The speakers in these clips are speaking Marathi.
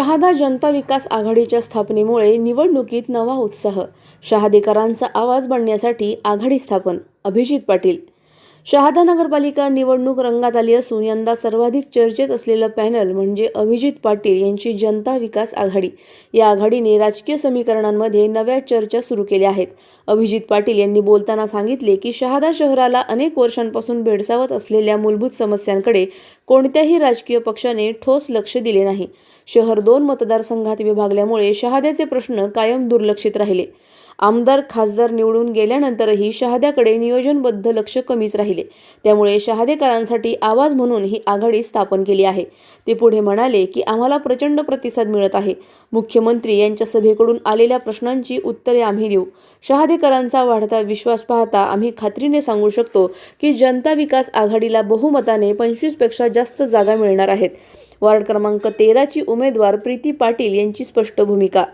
शहादा जनता विकास आघाडीच्या स्थापनेमुळे निवडणुकीत नवा उत्साह. शहादेकरांचा आवाज बनण्यासाठी आघाडी स्थापन अभिजित पाटील. शहादा नगरपालिका निवडणूक रंगात आली असून यंदा सर्वाधिक चर्चेत असलेलं पॅनल म्हणजे अभिजित पाटील यांची जनता विकास आघाडी. या आघाडीने राजकीय समीकरणांमध्ये नव्या चर्चा सुरू केल्या आहेत. अभिजित पाटील यांनी बोलताना सांगितले की शहादा शहराला अनेक वर्षांपासून भेडसावत असलेल्या मूलभूत समस्यांकडे कोणत्याही राजकीय पक्षाने ठोस लक्ष दिले नाही. शहर दोन मतदारसंघात विभागल्यामुळे शहाद्याचे प्रश्न कायम दुर्लक्षित राहिले. आमदार खासदार निवडून गेल्यानंतरही शहाद्याकडे नियोजनबद्ध लक्ष कमीच राहिले. त्यामुळे शहादेकरांसाठी आवाज म्हणून ही आघाडी स्थापन केली आहे. ते पुढे म्हणाले की आम्हाला प्रचंड प्रतिसाद मिळत आहे. मुख्यमंत्री यांच्या सभेकडून आलेल्या प्रश्नांची उत्तरे आम्ही देऊ. शहादेकरांचा वाढता विश्वास पाहता आम्ही खात्रीने सांगू शकतो की जनता विकास आघाडीला बहुमताने पंचवीसपेक्षा जास्त जागा मिळणार आहेत. वार्ड क्रमांक तेराची उमेदवार प्रीती पाटील यांची स्पष्ट भूमिका.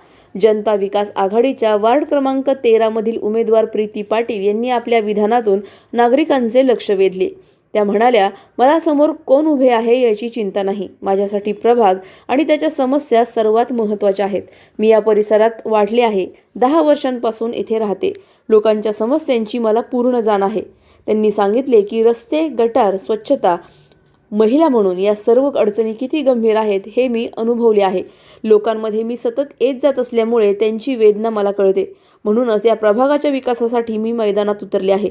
जनता विकास आघाडीच्या वार्ड क्रमांक तेरामधील उमेदवार प्रीती पाटील यांनी आपल्या विधानातून नागरिकांचे लक्ष वेधले. त्या म्हणाल्या मला समोर कोण उभे आहे याची चिंता नाही. माझ्यासाठी प्रभाग आणि त्याच्या समस्या सर्वात महत्त्वाच्या आहेत. मी या परिसरात वाढले आहे. दहा वर्षांपासून इथे राहते. लोकांच्या समस्यांची मला पूर्ण जाण आहे. त्यांनी सांगितले की रस्ते गटार स्वच्छता महिला म्हणून या सर्व अडचणी किती गंभीर आहेत हे मी अनुभवले आहे. लोकांमध्ये मी सतत येत जात असल्यामुळे त्यांची वेदना मला कळते. म्हणूनच या प्रभागाच्या विकासासाठी मी मैदानात उतरले आहे.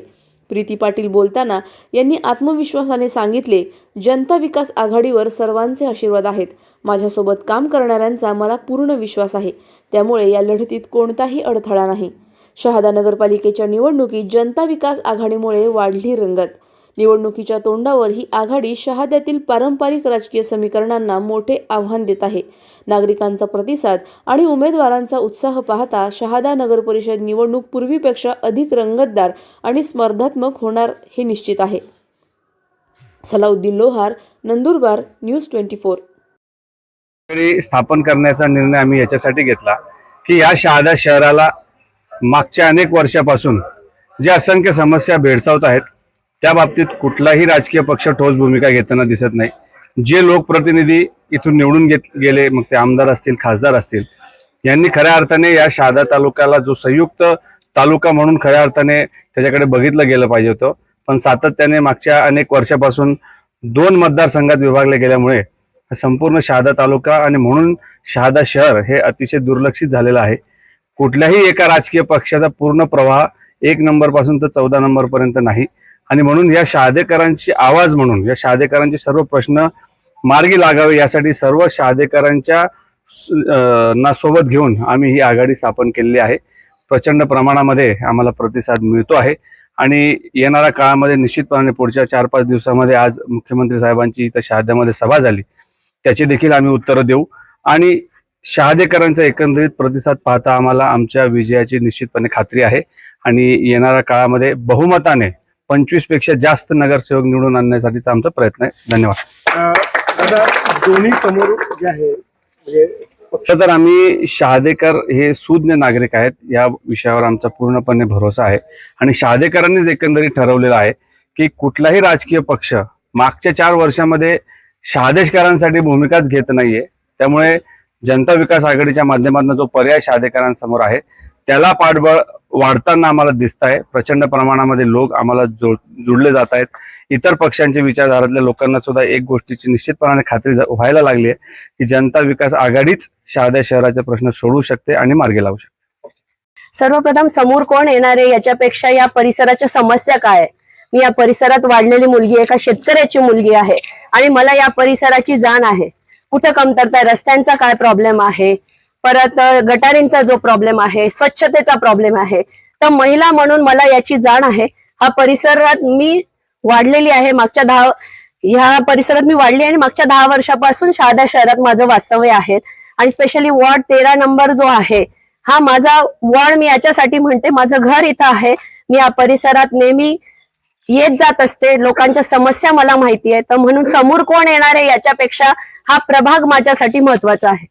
प्रीती पाटील बोलताना यांनी आत्मविश्वासाने सांगितले जनता विकास आघाडीवर सर्वांचे आशीर्वाद आहेत. माझ्यासोबत काम करणाऱ्यांचा मला पूर्ण विश्वास आहे. त्यामुळे या लढतीत कोणताही अडथळा नाही. शहादा नगरपालिकेच्या निवडणुकीत जनता विकास आघाडीमुळे वाढली रंगत. निवडणुकीच्या तोंडावर ही आघाडी शहाद्यातील पारंपरिक राजकीय समीकरणांना मोठे आव्हान देत आहे. नागरिकांचा प्रतिसाद आणि उमेदवारांचा उत्साह पाहता शहादा नगर परिषद निवडणूक पूर्वीपेक्षा अधिक रंगतदार आणि स्पर्धात्मक होणार हे निश्चित आहे. Salauddin Lohar Nandurbar news twenty four. स्थापन करण्याचा निर्णय आम्ही याच्यासाठी घेतला की या शहादा शहराला मागच्या अनेक वर्षापासून जे असंख्य समस्या भेडसावत आहेत त्या बाबतीत कुठलाही राजकीय पक्ष ठोस भूमिका घेताना दिसत नाही. जे लोकप्रतिनिधी इथून निवडून घेत गेले मग ते आमदार असतील खासदार असतील यांनी खऱ्या अर्थाने या शहादा तालुक्याला जो संयुक्त तालुका म्हणून खऱ्या अर्थाने त्याच्याकडे बघितलं गेलं पाहिजे होतं. पण सातत्याने मागच्या अनेक वर्षापासून दोन मतदारसंघात विभागले गेल्यामुळे संपूर्ण शहादा तालुका आणि म्हणून शहादा शहर हे अतिशय दुर्लक्षित झालेलं आहे. कुठल्याही एका राजकीय पक्षाचा पूर्ण प्रवाह एक नंबरपासून तर चौदा नंबरपर्यंत नाही. आणि म्हणून या शहादेकरांची आवाज म्हणून या शहादेकरांचे सर्व प्रश्न मार्गी लागावे यासाठी सर्व शहादेकरांच्या ना सोबत घेऊन आम्ही ही आघाडी स्थापन केलेली आहे. प्रचंड प्रमाणामध्ये आम्हाला प्रतिसाद मिळतो आहे. आणि येणाऱ्या काळामध्ये निश्चितपणे पुढच्या चार पाच दिवसामध्ये आज मुख्यमंत्री साहेबांची इथं शहाद्यामध्ये सभा झाली. त्याची देखील आम्ही उत्तरं देऊ. आणि शहादेकरांचा एकंदरीत प्रतिसाद पाहता आम्हाला आमच्या विजयाची निश्चितपणे खात्री आहे. आणि येणाऱ्या काळामध्ये बहुमताने पंचवीसपेक्षा जास्त नगरसेवक निवडून आणण्यासाठीचा आमचा प्रयत्न आहे. धन्यवाद. दादा दोन्ही समोर जे आहे म्हणजे फक्त तर आम्ही शहादेकर हे सुज्ञ नागरिक आहेत या विषयावर आमचा पूर्णपणे भरोसा आहे. आणि शहादेकरांनीच एकंदरीत ठरवलेलं आहे की कुठलाही राजकीय पक्ष मागच्या चार वर्षामध्ये शहादेशकरांसाठी भूमिकाच घेत नाहीये. त्यामुळे जनता विकास आघाडीच्या माध्यमातून जो पर्याय शहादेकरांसमोर आहे त्याला पाठबळ वाढताना आम्हाला दिसत आहे प्रचंड प्रमाणामध्ये लोक आम्हाला जुडले जात आहेत इतर पक्षांचे विचारधारातल्या लोकांना सुद्धा एक गोष्टीची निश्चितपणाने खात्री व्हायला लागली आहे की जनता विकास आघाडीच शहाद्या शहराचे प्रश्न सोडवू शकते आणि मार्गी लावू शकते. सर्वप्रथम समोर कोण येणार आहे? याच्यापेक्षा या परिसराच्या समस्या काय आहे? मी या परिसरात वाढलेली मुलगी एका शेतकऱ्याची मुलगी आहे. आणि मला या परिसराची जाण आहे. कुठं कमतरता रस्त्यांचा काय प्रॉब्लेम आहे? परत गटारींचा जो प्रॉब्लेम आहे स्वच्छतेचा प्रॉब्लेम आहे तर महिला म्हणून मला याची जाण आहे. हा परिसरात मी वाढलेली आहे मागच्या दहा ह्या परिसरात मी वाढली आणि मागच्या दहा वर्षापासून शहादा शहरात माझं वास्तव्य आहे. आणि स्पेशली वॉर्ड तेरा नंबर जो आहे हा माझा वॉर्ड मी याच्यासाठी म्हणते माझं घर इथं आहे. मी या परिसरात नेहमी येत जात असते लोकांच्या समस्या मला माहिती आहे तर म्हणून समोर कोण येणार आहे याच्यापेक्षा हा प्रभाग माझ्यासाठी महत्त्वाचा आहे.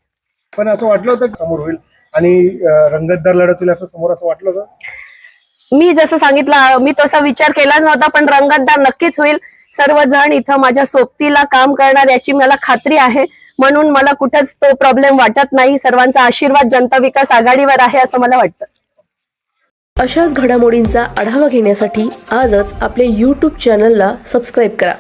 पण असं वाटलं होतं की समोर होईल? आणि रंगतदार लढत होईल असं समोर असं वाटलं होतं? मी जसं सांगितलं मी तसा विचार केलाच नव्हता पण रंगतदार नक्कीच होईल. सर्वजण इथं माझ्या सोबतीला काम करणार याची मला खात्री आहे. म्हणून मला कुठंच तो प्रॉब्लेम वाटत नाही. सर्वांचा आशीर्वाद जनता विकास आघाडीवर आहे असं मला वाटतं. अशाच घडामोडींचा आढावा घेण्यासाठी आजच आपल्या यूट्यूब चॅनलला सबस्क्राईब करा.